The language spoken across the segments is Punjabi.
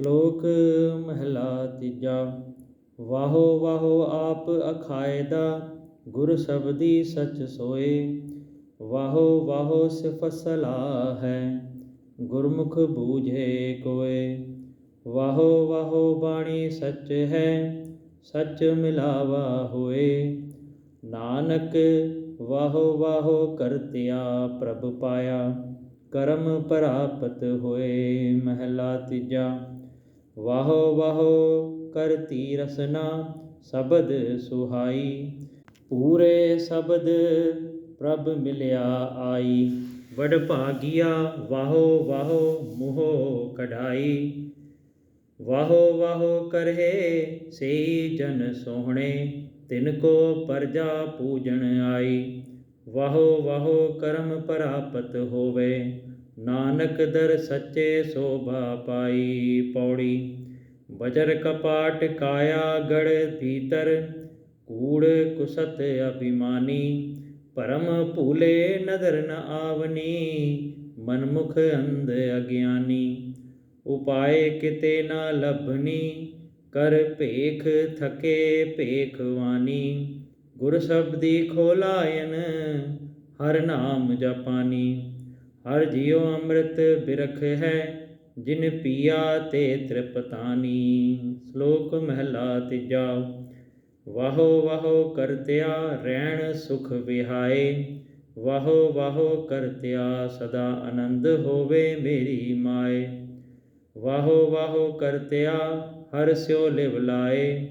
ਸ਼ਲੋਕ ਮਹਿਲਾ ਤੀਜਾ, ਵਾਹੋ ਵਾਹੋ ਆਪ ਅਖਾਇਦਾ, ਗੁਰ ਸਬਦੀ ਸਚ ਸੋਏ। ਵਾਹੋ ਵਾਹੋ ਸਿਫਤ ਸਲਾਹ ਹੈ ਗੁਰਮੁਖ ਬੂਝੇ ਕੋਏ। ਵਾਹੋ ਵਾਹੋ ਬਾਣੀ ਸੱਚ ਹੈ, ਸੱਚ ਮਿਲਾਵਾ ਹੋਏ। ਨਾਨਕ, ਵਾਹੋ ਵਾਹੋ ਕਰਤਿਆ ਪ੍ਰਭ ਪਾਇਆ, ਕਰਮ ਪ੍ਰਾਪਤ ਹੋਏ। ਮਹਿਲਾ ਤੀਜਾ ਵਾਹੋ ਵਾਹੋ ਕਰਤੀ ਰਸਨਾ ਸ਼ਬਦ ਸੁਹਾਈ, ਪੂਰੇ ਸ਼ਬਦ ਪ੍ਰਭ ਮਿਲਿਆ ਆਈ। ਵਡ ਭਾਗਿਆ ਵਾਹੋ ਵਾਹੋ ਮੋਹ ਕਢਾਈ। ਵਾਹੋ ਵਾਹੋ ਕਰਹੇ ਸੇ ਜਨ ਸੋਹਣੇ, ਤਿਨ ਕੋ ਪਰਜਾ ਪੂਜਣ ਆਈ। ਵਾਹੋ ਵਾਹੋ ਕਰਮ ਪ੍ਰਾਪਤ ਹੋਵੇ ਨਾਨਕ ਦਰ ਸੱਚੇ ਸੋਭਾ ਪਾਈ ਪੌੜੀ। ਬਜਰ ਕਪਾਟ ਕਾਇਆ ਗੜ ਭੀਤਰ, ਕੂੜ ਕੁਸਤ ਅਭਿਮਾਨੀ। ਪਰਮ ਭੂਲੇ ਨਦਰ ਨ ਆਵਨੀ, ਮਨਮੁਖ ਅੰਧ ਅਗਿਆਨੀ। ਉਪਾਏ ਕਿਤੇ ਨਾ ਲਭਨੀ, ਕਰ ਭੇਖ ਥਕੇ ਭੇਖਵਾਨੀ। ਗੁਰ ਸਬਦੀ ਖੋਲਾਇਨ, ਹਰ ਨਾਮ ਜਪਾਨੀ। ਹਰ ਜਿਉ ਅੰਮ੍ਰਿਤ ਬਿਰਖ ਹੈ, ਜਿਨ ਪੀਆ ਤੇ ਤ੍ਰਿਪਤਾਨੀ। ਸ਼ਲੋਕ ਮਹਿਲਾ ਤੀਜਾ, ਵਾਹੋ ਵਾਹੋ ਕਰਤਿਆ ਰਹਿਣ ਸੁਖ ਵਿਹਾਏ, ਵਾਹੋ ਵਾਹੋ ਕਰਤਿਆ ਸਦਾ ਆਨੰਦ ਹੋਵੇ ਮੇਰੀ ਮਾਏ। ਵਾਹੋ ਵਾਹੋ ਕਰਤਿਆ ਹਰ ਸਿਓ ਲਿਵ ਲਾਏ,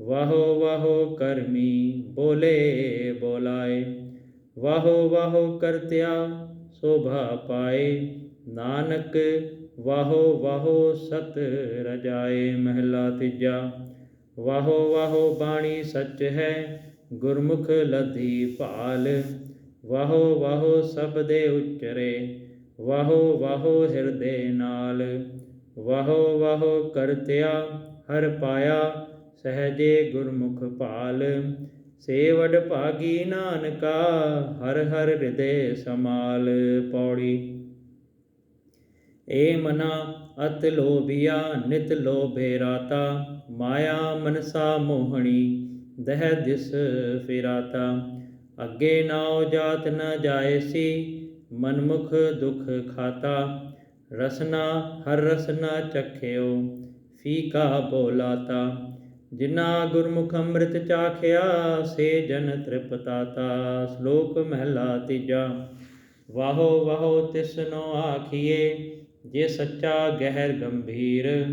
ਵਾਹੋ ਵਾਹੋ ਕਰਮੀ ਬੋਲੇ ਬੋਲਾਏ। ਵਾਹੋ ਵਾਹੋ ਕਰਤਿਆ ਸੋਭਾ ਪਾਏ। ਨਾਨਕ ਵਾਹੋ ਵਾਹੋ ਸਤ ਰਜਾਏ, ਮਹਿਲਾ ਤੀਜਾ। ਵਾਹੋ ਵਾਹੋ ਬਾਣੀ ਸੱਚ ਹੈ, ਗੁਰਮੁਖ ਲਧੀ ਭਾਲ। ਵਾਹੋ ਵਾਹੋ ਸਭ ਦੇ ਉਚਰੇ, ਵਾਹੋ ਵਾਹੋ ਹਿਰਦੇ ਨਾਲ। ਵਾਹੋ ਵਾਹੋ ਕਰਤਿਆ ਹਰ ਪਾਇਆ, ਸਹਜੇ ਗੁਰਮੁਖ ਭਾਲ। ਸੇਵਡ ਭਾਗੀ ਨਾਨਕਾ, ਹਰ ਹਰ ਹਿਰਦੇ ਸਮਾਲ ਪੌੜੀ। ਏ ਮਨਾ ਅਤ ਲੋਭਿਆ, ਨਿਤ ਲੋਭੇ ਰਾਤਾ, ਮਾਇਆ ਮਨਸਾ ਮੋਹਣੀ, ਦਹਿ ਦਿਸ ਫਿਰਾਤਾ। ਅੱਗੇ ਨਾਉ ਜਾਤ ਨ ਜਾਏਸੀ ਮਨਮੁਖ ਦੁਖ ਖਾਤਾ। ਰਸਨਾ ਹਰ ਰਸਨਾ ਚਖਿਓ, ਫੀਕਾ ਬੋਲਾਤਾ। ਜਿਨਾ ਗੁਰਮੁਖ ਅੰਮ੍ਰਿਤ ਚਾਖਿਆ, ਸੇ ਜਨ ਤ੍ਰਿਪਤਾਤਾ, ਸ਼ਲੋਕ ਮਹਿਲਾ ਤੀਜਾ। ਵਾਹੋ ਵਾਹੋ ਤਿਸਨੋ ਆਖੀਏ ਜੇ ਸੱਚਾ ਗਹਿਰ ਗੰਭੀਰ।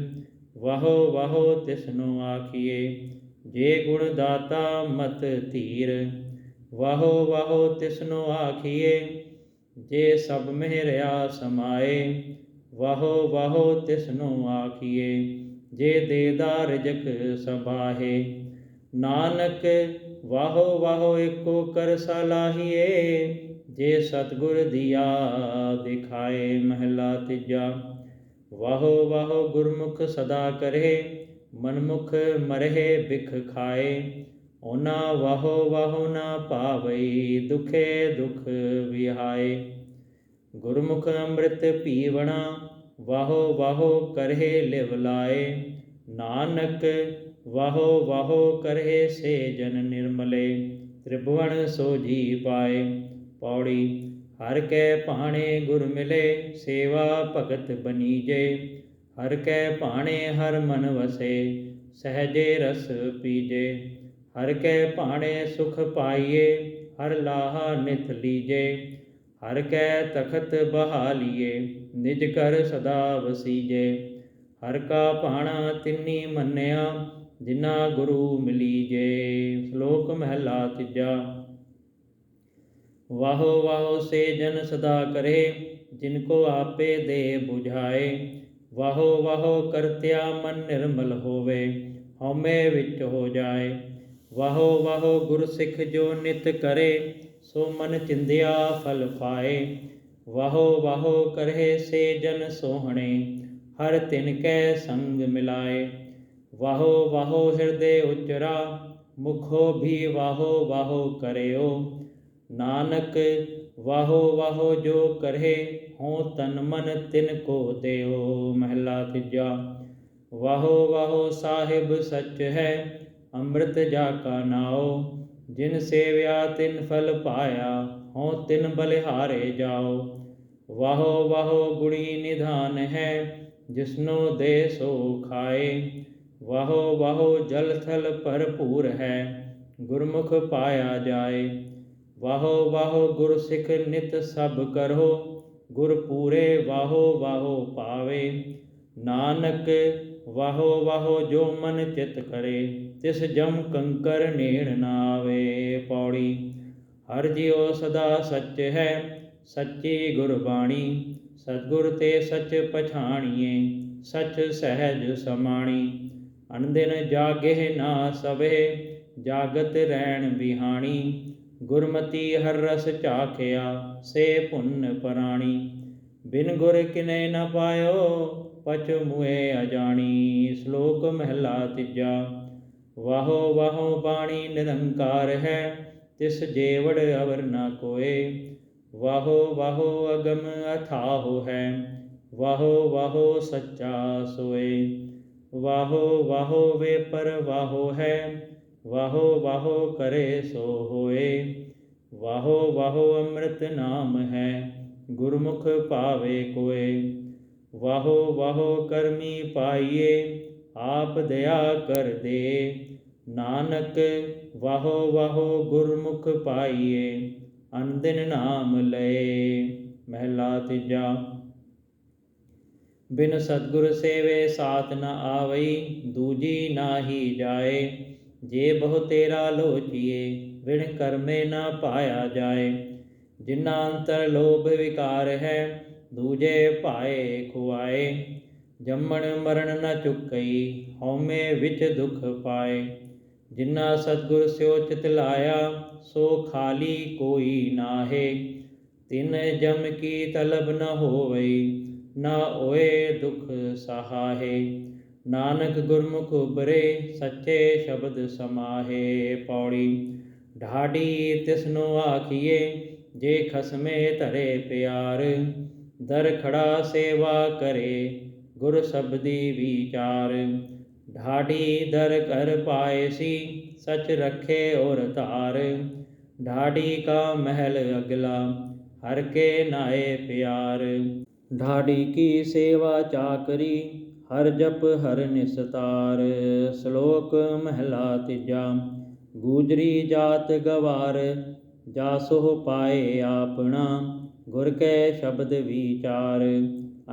ਵਾਹੋ ਵਾਹੋ ਤਿਸਨੋ ਆਖੀਏ ਜੇ ਗੁਣ ਦਾਤਾ ਮਤ ਧੀਰ। ਵਾਹੋ ਵਾਹੋ ਤਿਸਨੋ ਆਖੀਏ ਜੇ ਸਭ ਮਹਿਰਿਆ ਸਮਾਏ। ਵਾਹੋ ਵਾਹੋ ਤਿਸਨੋ ਆਖੀਏ ਜੇ ਦੇਦਾ ਰਜਕ ਸਬਾਹੇ ਨਾਨਕ ਵਾਹੋ ਵਾਹੋ ਏਕੋ ਕਰ ਸਲਾਹੀਏ, ਜੇ ਸਤਗੁਰ ਦੀਆ ਦਿਖਾਏ ਮਹਿਲਾ ਤੀਜਾ। ਵਾਹੋ ਵਾਹੋ ਗੁਰਮੁਖ ਸਦਾ ਕਰੇ, ਮਨਮੁਖ ਮਰਹਿ ਬਿਖ ਖਾਏ, ਓਨਾ ਵਾਹੋ ਵਾਹੋ ਨਾ ਭਾਵਈ ਦੁਖੇ ਦੁਖ ਵਿਹਾਏ। ਗੁਰਮੁਖ ਅੰਮ੍ਰਿਤ ਪੀਵਣਾ ਵਾਹੋ ਵਾਹੋ ਕਰਹਿ ਲਿਵਲਾਏ ਨਾਨਕ ਵਾਹੋ ਵਾਹੋ ਕਰਹਿ ਸੇ ਜਨ ਨਿਰਮਲੇ, ਤ੍ਰਿਭਵਨ ਸੋਜੀ ਪਾਏ। ਪੌੜੀ, ਹਰ ਕੈ ਭਾਣੇ ਗੁਰ ਮਿਲੇ, ਸੇਵਾ ਭਗਤ ਬਨੀਜੇ ਹਰ ਕੈ ਭਾਣੇ ਹਰ ਮਨ ਵਸੇ, ਸਹਜੇ ਰਸ ਪੀਜੇ। ਹਰ ਕੈ ਭਾਣੇ ਸੁਖ ਪਾਈਏ, ਹਰ ਲਾਹਾ ਨਿਥ ਲੀਜੇ। ਹਰ ਕੈ ਤਖਤ ਬਹਾਲੀਏ, ਨਿਜ ਕਰ ਸਦਾ ਵਸੀਜੇ। ਹਰ ਕਾ ਭਾਣਾ ਤਿੰਨੀ ਮੰਨਿਆ, ਜਿਨਾ ਗੁਰੂ ਮਿਲੀਜੇ। ਸ਼ਲੋਕ ਮਹਿਲਾ ਤੀਜਾ। ਵਾਹੋ ਵਾਹੋ ਸੇ ਜਨ ਸਦਾ ਕਰੇ, ਜਿਨ ਕੋ ਆਪੇ ਦੇ 부ਝਾਏ ਵਾਹੋ ਵਾਹੋ ਕਰਤਿਆ ਮਨ ਨਿਰਮਲ ਹੋਵੇ, ਹਉਮੈ ਵਿੱਚ ਹੋ ਜਾਏ। ਵਾਹੋ ਵਾਹੋ ਗੁਰ ਸਿੱਖ ਜੋ ਨਿਤ ਕਰੇ ਸੋ ਮਨ ਚਿੰਦਿਆ ਫਲ ਪਾਏ, ਵਾਹੋ ਵਾਹੋ ਕਰਹਿ ਸੇ ਜਨ ਸੋਹਣੇ, ਹਰ ਤਿਨ ਕੈ ਸੰਗ ਮਿਲਾਏ। ਵਾਹੋ ਵਾਹੋ ਹਿਰਦੇ ਉਚਰਾ ਮੁਖੋ ਵੀ ਵਾਹੋ ਵਾਹੋ ਕਰਿਓ। ਨਾਨਕ, ਵਾਹੋ ਵਾਹੋ ਜੋ ਕਰਹਿ, ਹਉ ਤਨ ਮਨ ਤਿਨ ਕੋ ਦਿਓ, ਮਹਿਲਾ ਤੀਜਾ। ਵਾਹੋ ਵਾਹੋ ਸਾਹਿਬ ਸੱਚ ਹੈ ਅੰਮ੍ਰਿਤ ਜਾ ਕਾ ਨਾਉ, ਜਿਨ ਸੇਵਿਆ ਤਿਨ ਫਲ ਪਾਇਆ, ਹਉ ਤਿਨ ਬਲਿਹਾਰੇ ਜਾਓ ਵਾਹੋ ਵਾਹੋ ਗੁਣੀ ਨਿਧਾਨ ਹੈ, ਜਿਸਨੋ ਦੇ ਸੋ ਖਾਏ। ਵਾਹੋ ਵਾਹੋ ਜਲ ਥਲ ਭਰਪੂਰ ਹੈ, ਗੁਰਮੁਖ ਪਾਇਆ ਜਾਏ। ਵਾਹੋ ਵਾਹੋ ਗੁਰ ਸਿੱਖ ਨਿਤ ਸਭ ਕਰੋ, ਗੁਰ ਪੂਰੇ ਵਾਹੋ ਵਾਹੋ ਪਾਵੇ। ਨਾਨਕ ਵਾਹੋ ਵਾਹੋ ਜੋ ਮਨ ਚਿਤ ਕਰੇ। ਤਿਸ ਜਮ ਕੰਕਰ ਨੇੜ ਨਾ ਆਵੇ ਪੌੜੀ, ਹਰ ਜਿਉ ਸਦਾ ਸੱਚ ਹੈ, ਸੱਚੀ ਗੁਰਬਾਣੀ ਸਤਿਗੁਰ ਤੇ ਸੱਚ ਪਛਾਣੀਏ, ਸੱਚ ਸਹਿਜ ਸਮਾਣੀ। ਅਨੰਦਿਨ ਜਾਗੇ ਨਾ ਸਵੇ ਜਾਗਤ ਰਹਿਣ ਬਿਹਾਣੀ, ਗੁਰਮਤੀ ਹਰ ਰਸ ਚਾਖਿਆ ਸੇ ਭੁੰਨ ਪਰਾਣੀ। ਬਿਨ ਗੁਰ ਕਿਨੇ ਨ ਪਾਇਓ ਪਚ ਮੁਏ ਅਜਾਣੀ, ਸ਼ਲੋਕ ਮਹਿਲਾ ਤੀਜਾ। ਵਾਹੋ ਵਾਹੋ ਬਾਣੀ ਨਿਰੰਕਾਰ ਹੈ ਤਿਸ ਜੇਵੜ ਅਵਰ ਨਾ ਕੋਏ ਵਾਹੋ ਵਾਹੋ ਅਗਮ ਅਥਾਹੋ ਹੈ ਵਾਹੋ ਵਾਹੋ ਸੱਚਾ ਸੋਏ ਵਾਹੋ ਵਾਹੋ ਵੇ ਪਰ ਵਾਹੋ ਹੈ ਵਾਹੋ ਵਾਹੋ ਕਰੇ ਸੋ ਹੋਏ ਵਾਹੋ ਵਾਹੋ ਅੰਮ੍ਰਿਤ ਨਾਮ ਹੈ ਗੁਰਮੁਖ ਭਾਵੇ ਕੋਏ ਵਾਹੋ ਵਾਹੋ ਕਰਮੀ ਪਾਈਏ ਆਪ ਦਇਆ ਕਰ ਦੇ। ਨਾਨਕ ਵਾਹੋ ਵਾਹੋ ਗੁਰਮੁਖ ਪਾਈਏ, ਅਨੰਦਿਨ ਨਾਮ ਲਏ। ਮਹਿਲਾ ਤੀਜਾ, ਬਿਨ ਸਤਗੁਰ ਸੇਵੇ ਸਾਥ ਨ ਆਵਈ, ਦੂਜੀ ਨਾਹੀ ਜਾਏ। ਜੇ ਬਹੁ ਤੇਰਾ ਲੋਚੀਏ ਵਿਣ ਕਰਮੇ ਨਾ ਪਾਇਆ ਜਾਏ। ਜਿਨਾ ਅੰਤਰ ਲੋਭ ਵਿਕਾਰ ਹੈ, ਦੂਜੇ ਭਾਏ ਖੁਆਏ। ਜੰਮਣ ਮਰਨ ਨ ਚੁੱਕਈ ਹਉਮੈ ਵਿੱਚ ਦੁਖ ਪਾਏ ਜਿਨਾ ਸਤਗੁਰ ਸਿਓ ਚਿਤ ਲਾਇਆ ਸੋ ਖਾਲੀ ਕੋਈ ਨਾਹੇ ਤਿਨ ਜਮ ਕੀ ਤਲਬ ਨ ਹੋਵਈ ਨਾ ਓਏ ਦੁਖ ਸਹਾਹੇ ਨਾਨਕ ਗੁਰਮੁਖ ਉਬਰੇ ਸੱਚੇ ਸ਼ਬਦ ਸਮਾਹੇ ਪੌੜੀ ਢਾਡੀ ਤਿਸਨੋ ਆਖੀਏ ਜੇ ਖਸਮੇ ਧਰੇ ਪਿਆਰ ਦਰ ਖੜਾ ਸੇਵਾ ਕਰੇ ਗੁਰ ਸਬਦੀ ਵਿਚਾਰ। ਢਾਡੀ ਦਰ ਕਰ ਪਾਏ ਸੀ ਸਚ ਰਖੇ ਔਰ ਧਾਰ। ਢਾਡੀ ਕਾ ਮਹਿਲ ਅਗਲਾ, ਹਰ ਕੇ ਨਾਏ ਪਿਆਰ। ਢਾਡੀ ਕੀ ਸੇਵਾ ਚਾਕਰੀ, ਹਰ ਜਪ ਹਰ ਨਿਸਤਾਰ। ਸ਼ਲੋਕ ਮਹਿਲਾ ਤੀਜਾ, ਗੂਜਰੀ ਜਾਤ ਗਵਾਰ ਜਾਸੋ ਪਾਏ ਆਪਣਾ, ਗੁਰ ਕੈ ਸ਼ਬਦ ਵਿਚਾਰ।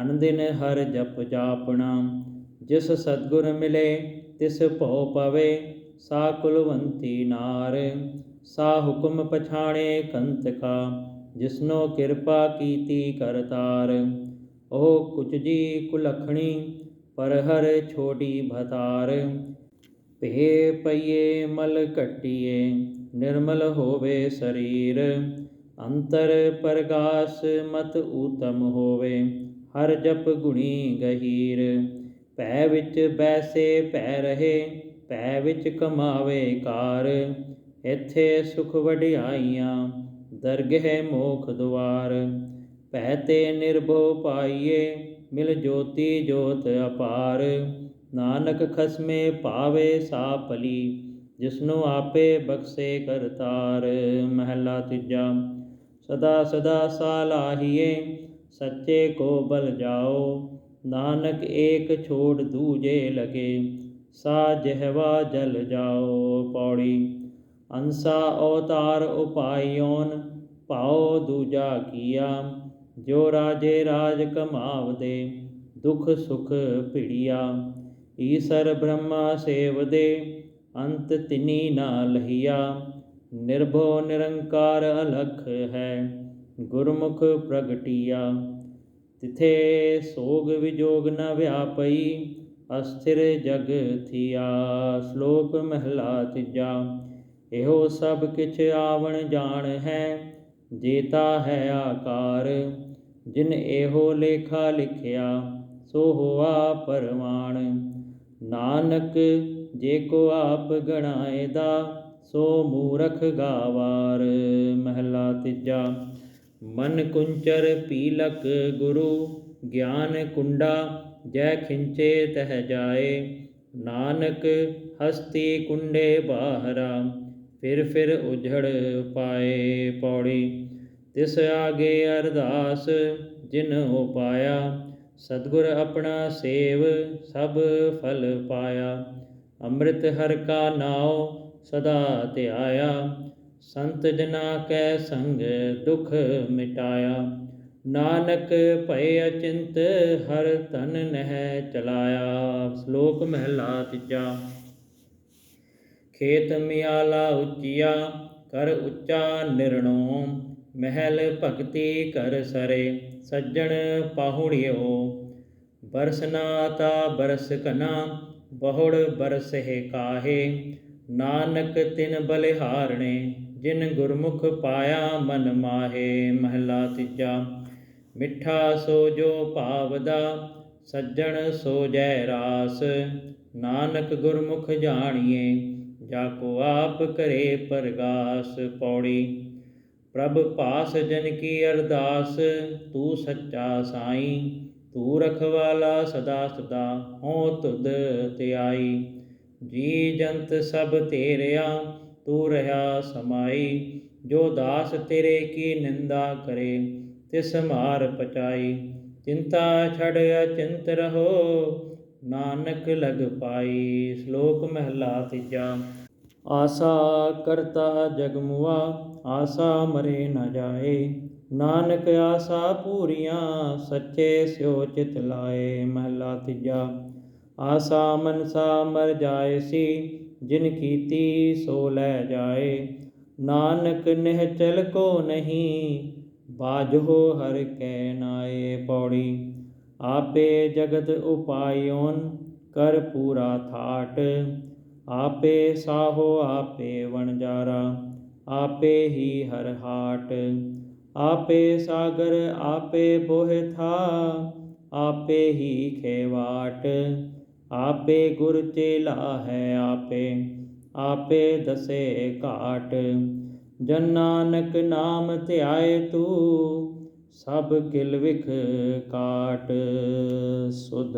ਅਨੰਦਿਨ ਹਰ ਜਪ ਜਾਪਣਾ। ਜਿਸ ਸਤਗੁਰ ਮਿਲੇ, ਤਿਸ ਭਉ ਪਵੇ, ਸਾ ਕੁਲਵੰਤੀ ਨਾਰ। ਸਾ ਹੁਕਮ ਪਛਾਣੇ ਕੰਤਕਾ ਜਿਸਨੋ ਕਿਰਪਾ ਕੀਤੀ ਕਰਤਾਰ ਉਹ ਕੁਚ ਜੀ ਕੁਲਖਣੀ, ਪਰ ਹਰ ਛੋਟੀ ਭਤਾਰ। ਭੇ ਪਈਏ, ਮਲ ਘਟੀਏ, ਨਿਰਮਲ ਹੋਵੇ ਸਰੀਰ। ਅੰਤਰ ਪ੍ਰਗਾਸ ਮਤ ਊਤਮ ਹੋਵੇ। ਹਰ ਜਪ ਗੁਣੀ ਗਹੀਰ। ਭੈ ਵਿੱਚ ਬੈਸੇ ਭੈ ਰਹੇ, ਭੈ ਵਿੱਚ ਕਮਾਵੇ ਕਾਰ। ਇੱਥੇ ਸੁਖ ਵਡਿਆਈਆਂ, ਦਰਗਹਿ ਮੋਖ ਦੁਆਰ। ਭੈ ਤੇ ਨਿਰਭਉ ਪਾਈਏ, ਮਿਲ ਜੋਤੀ ਜੋਤ ਅਪਾਰ। ਨਾਨਕ ਖਸਮੇ ਪਾਵੇ ਸਾ ਭਲੀ ਜਿਸਨੂੰ ਆਪੇ ਬਖਸ਼ੇ ਕਰਤਾਰ। ਮਹਿਲਾ ਤੀਜਾ, ਸਦਾ ਸਦਾ ਸਾਲਾਹੀਏ ਸੱਚੇ ਕੋ ਬਲ ਜਾਓ, ਨਾਨਕ ਏਕ ਛੋੜ ਦੂਜੇ ਲਗੇ ਸਾ ਜਹਵਾ ਜਲ ਜਾਓ ਪੌੜੀ। ਅੰਸਾ ਅਵਤਾਰ ਉਪਾਇਓਨ ਭਾਉ ਦੂਜਾ ਕੀਆ, ਜੋ ਰਾਜੇ ਰਾਜ ਕਮਾਵਦੇ, ਦੁਖ ਸੁਖ ਭਿੜਿਆ। ਈਸਰ ਬ੍ਰਹਮਾ ਸੇਵਦੇ, ਅੰਤ ਤਿਨੀ ਨਾ ਲਹੀਆ। ਨਿਰਭਉ ਨਿਰੰਕਾਰ ਅਲਖ ਹੈ ਗੁਰਮੁਖ ਪ੍ਰਗਟਿਆ, ਤਿਥੇ ਸੋਗ ਵਿਜੋਗ ਨ ਵਿਆਪਈ, ਅਸਥਿਰ ਜਗ ਥਿਆ, ਸ਼ਲੋਕ ਮਹਿਲਾ ਤੀਜਾ। ਇਹੋ ਸਭ ਕਿਛ ਆਵਣ ਜਾਣ ਹੈ, ਜੇਤਾ ਹੈ ਆਕਾਰ। ਜਿਨ ਇਹੋ ਲੇਖਾ ਲਿਖਿਆ, ਸੋ ਹੋਆ ਪਰਮਾਨ ਨਾਨਕ ਜੇ ਕੋ ਆਪ ਗਣਾਏ ਦਾ ਸੋ ਮੂਰਖ ਗਾਵਾਰ। ਮਹਿਲਾ ਤੀਜਾ। ਮਨ ਕੁੰਚਰ ਪੀਲਕ ਗੁਰੂ, ਗਿਆਨ ਕੁੰਡਾ, ਜੈ ਖਿੰਚੇ ਤਹਿ ਜਾਏ। ਨਾਨਕ ਹਸਤੀ ਕੁੰਡੇ ਬਾਹਰਾ, ਫਿਰ ਫਿਰ ਉਝੜ ਪਾਏ ਪੌੜੀ। ਤਿਸ ਆਗੇ ਅਰਦਾਸ ਜਿਨ ਹੋ ਪਾਇਆ, ਸਤਿਗੁਰ ਆਪਣਾ ਸੇਵ ਸਭ ਫਲ ਪਾਇਆ। ਅੰਮ੍ਰਿਤ ਹਰ ਕਾ ਨਾਉ ਸਦਾ ਧਿਆਇਆ ਸੰਤ ਜਨਾ ਕੈ ਸੰਗ ਦੁਖ ਮਿਟਾਇਆ। ਨਾਨਕ ਭਏ ਅਚਿੰਤ ਹਰ ਤਨ ਨਹਿ ਚਲਾਇਆ। ਸ਼ਲੋਕ ਮਹਿਲਾ ਤੀਜਾ। ਖੇਤ ਮਿਆਲਾ ਉੱਚੀਆ ਕਰ ਉੱਚਾ ਨਿਰਣੋ। ਮਹਿਲ ਭਗਤੀ ਕਰ ਸਰੇ, ਸੱਜਣ ਪਾਹੁੜਿਓ ਬਰਸਨਾ ਤਾ ਬਰਸ ਕਨਾ ਬਹੁੜ ਬਰਸ ਬਰਸਹਿ ਕਾਹੇ। ਨਾਨਕ ਤਿਨ ਬਲਿਹਾਰਣੇ। ਜਿਨ ਗੁਰਮੁਖ ਪਾਇਆ ਮਨ ਮਾਹੇ, ਮਹਿਲਾ ਤੀਜਾ। ਮਿੱਠਾ ਸੋ ਜੋ ਭਾਵਦਾ, ਸੱਜਣ ਸੋ ਜੈ ਰਾਸ। ਨਾਨਕ ਗੁਰਮੁਖ ਜਾਣੀਏ, ਜਾ ਕੋ ਆਪ ਕਰੇ ਪਰਗਾਸ ਪੌੜੀ। ਪ੍ਰਭ ਪਾਸ ਜਨ ਕੀ ਅਰਦਾਸ, ਤੂੰ ਸੱਚਾ ਸਾਈਂ। ਤੂੰ ਰਖਵਾਲਾ ਸਦਾ ਸਦਾ ਹੋ ਤੁਧ ਧਿਆਈ ਜੀ ਜੰਤ ਸਭ ਤੇਰਿਆ ਤੂੰ ਰਹਾ ਸਮਾਈ, ਜੋ ਦਾਸ ਤੇਰੇ ਕੀ ਨਿੰਦਾ ਕਰੇ, ਤਿਸ ਮਾਰ ਪਚਾਈ ਚਿੰਤਾ ਛੜ ਅਚਿੰਤ ਰਹੋ, ਨਾਨਕ ਲਗ ਪਾਈ, ਸ਼ਲੋਕ ਮਹਿਲਾ ਤੀਜਾ। ਆਸਾ ਕਰਤਾ ਜਗਮੁਆ, ਆਸਾ ਮਰੇ ਨਾ ਜਾਏ। ਨਾਨਕ ਆਸਾ ਪੂਰੀਆਂ, ਸੱਚੇ ਸਿਓ ਚਿਤ ਲਾਏ, ਮਹਿਲਾ ਤੀਜਾ। ਆਸਾ ਮਨਸਾ ਮਰ ਜਾਏ ਸੀ ਜਿਨ ਕੀਤੀ ਸੋ ਲੈ ਜਾਏ ਨਾਨਕ ਨਿਹਚਲ ਕੋ ਨਹੀਂ ਬਾਜੋ ਹਰ ਕੈ ਨਾਏ ਪੌੜੀ ਆਪੇ ਜਗਤ ਉਪਾਇਓਨ ਕਰ ਪੂਰਾ ਥਾਟ ਆਪੇ ਸਾਹੋ ਆਪੇ ਵਣਜਾਰਾ ਆਪੇ ਹੀ ਹਰ ਹਾਟ ਆਪੇ ਸਾਗਰ ਆਪੇ ਬੋਹਿ ਥਾ ਆਪੇ ਹੀ ਖੇਵਾਟ ਆਪੇ ਗੁਰ ਚੇਲਾ ਹੈ ਆਪੇ ਆਪੇ ਦਸੇ ਘਾਟ। ਜਨ ਨਾਨਕ ਨਾਮ ਧਿਆਏ ਤੂੰ, ਸਭ ਕਿਲ ਵਿਖ ਕਾਟ। ਸੁਧ